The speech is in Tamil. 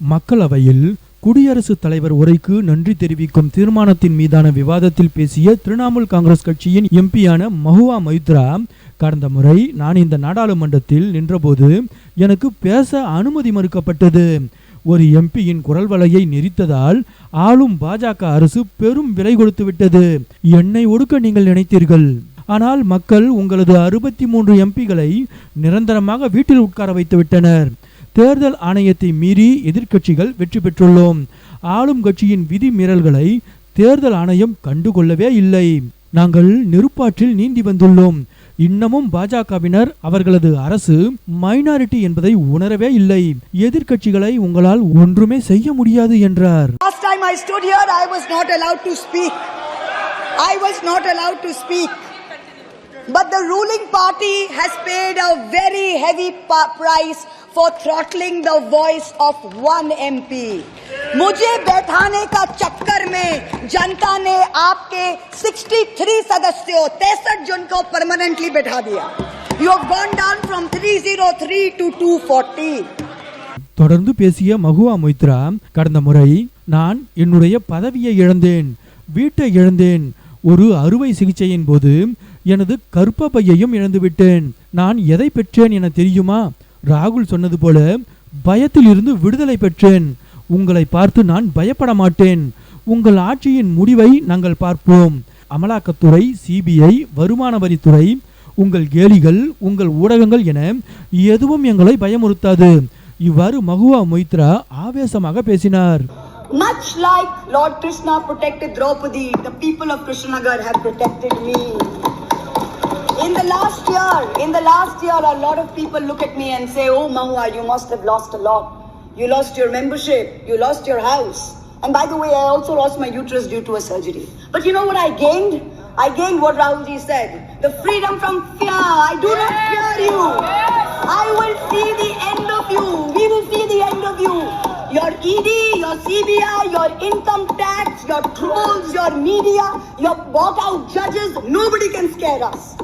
மக்களவையில் குடியரசுத் தலைவர் உரைக்கு நன்றி தெரிவிக்கும் தீர்மானத்தின் மீதான விவாதத்தில் பேசிய திரிணாமுல் காங்கிரஸ் கட்சியின் எம்பியான மஹுவா மைத்ரா கடந்த முறை நான் இந்த நாடாளுமன்றத்தில் நின்றபோது எனக்கு பேச அனுமதி மறுக்கப்பட்டது. ஒரு எம்பியின் குரல் வலையை நெரித்ததால் ஆளும் பாஜக அரசு பெரும் விலை கொடுத்து விட்டது. என்னை ஒடுக்க நீங்கள் நினைத்தீர்கள். ஆனால் மக்கள் உங்களது அறுபத்தி மூன்று எம்பிகளை நிரந்தரமாக வீட்டில் உட்கார வைத்து விட்டனர். தேர்தல் ஆணையத்தை மீறி எதிர்க்கட்சிகள் வெற்றி பெற்றுள்ளோம். ஆளும் கட்சியின் விதி மீறல்களை தேர்தல் ஆணையம் கண்டுகொள்ளவே இல்லை. நாங்கள் நெருப்பாற்றில் நீந்தி வந்துள்ளோம். இன்னமும் பாஜகவினர் அவர்களது அரசு மைனாரிட்டி என்பதை உணரவே இல்லை. எதிர்க்கட்சிகளை உங்களால் ஒன்றுமே செய்ய முடியாது என்றார். Last time I stood here, I was not allowed to speak. I was not allowed to speak. But the ruling party has paid a very heavy pa- price for throttling the voice of one MP. मुझे बैठाने का चक्कर में जनता ने आपके 63 सदस्यों तिरसठ जन को परमानेंटली बैठा दिया you have gone down from 303 two 240 தொடர்ந்து பேசிய மகுவா மொய்த்ரா கடந்த முறை நான் என்னுடைய பதவியை இழந்தேன் வீட்டை இழந்தேன் ஒரு அறுவை சிகிச்சையின் போது எனது கர்ப்பப்பையையும் இழந்துவிட்டேன். நான் எதை பெற்றேன் என தெரியுமா? ராகுல் சொன்னது போல பயத்தில் இருந்து விடுதலை பெற்றேன். உங்களை பார்த்து நான் பயப்பட மாட்டேன். உங்கள் ஆட்சியின் முடிவை நாங்கள் பார்ப்போம். அமலாக்கத்துறை சிபிஐ வருமான வரித்துறை உங்கள் கேலிகள் உங்கள் ஊடகங்கள் என எதுவும் எங்களை பயமுறுத்தாது. இவ்வாறு மகுவா மொய்த்ரா ஆவேசமாக பேசினார். Much like Lord Krishna protected Draupadi, the people of Krishnagar have protected me. In the last year, in the last year, a lot of people look at me and say, Oh, Mahua, you must have lost a lot. You lost your membership, you lost your house. And by the way, I also lost my uterus due to a surgery. But you know what I gained? I gained what Rahulji said the freedom from fear. I do not fear you. ED, your CBI, your income tax, your trolls, your media, your bought out judges, nobody can scare us.